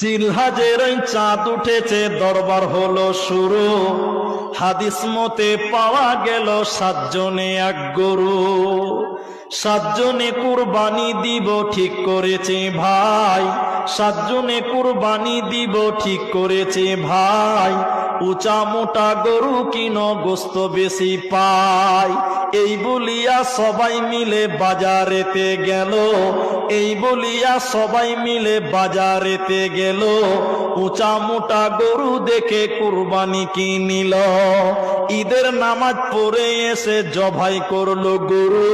জিলহাজের চাঁদ উঠেছে, দরবার হলো শুরু। হাদিস মতে পাওয়া গেল সাতজনে এক গরু। সাতজনে কুরবানি দিব, ঠিক করেছে ভাই। সাতজনে কুরবানি দিব, ঠিক করেছে ভাই। উঁচা মোটা গরু কিন, গোস্ত বেশি পায় এই বলিয়া সবাই মিলে বাজারেতে গেল। এই বলিয়া সবাই মিলে বাজারেতে গেল। উঁচা মোটা গরু দেখে কুরবানি কিনিল ঈদের নামাজ পড়ে এসে জবাই করল গরু।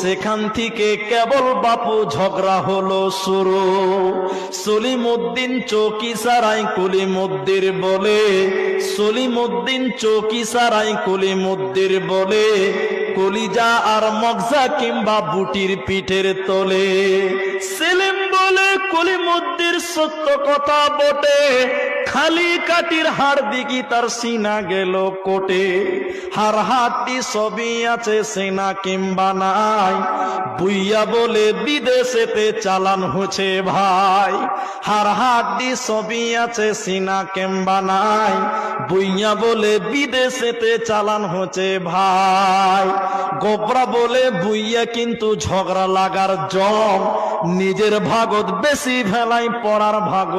সেখান থেকে কেবল বাপু ঝগড়া হলো শুরু। সলিমুদ্দিন চৌকি সারাই কলিমুদ্দির বলে। সলিমুদ্দিন চৌকি সারাই কলিমুদ্দির বলে কলিজা আর মগজা কিংবা বুটির পিঠের তোলে। সেলিম বলে কলিমুদ্দির সত্য কথা বটে। খালি কাটির হাড় দিকি তার সিনা গেল কোটে। হার হাতি সবই আছে সেনা কিংবা নাই। বুইয়া বলে বিদেশেতে চালান হচ্ছে ভাই। হার হাড্ডি সবই আছে সিনা কিংবা নাই। বুইয়া বলে বিদেশেতে চালান হচ্ছে ভাই। গোবরা বলে বুইয়া কিন্তু ঝগড়া লাগার জম। নিজের ভাগত বেশি ভেলাই পড়ার ভাগত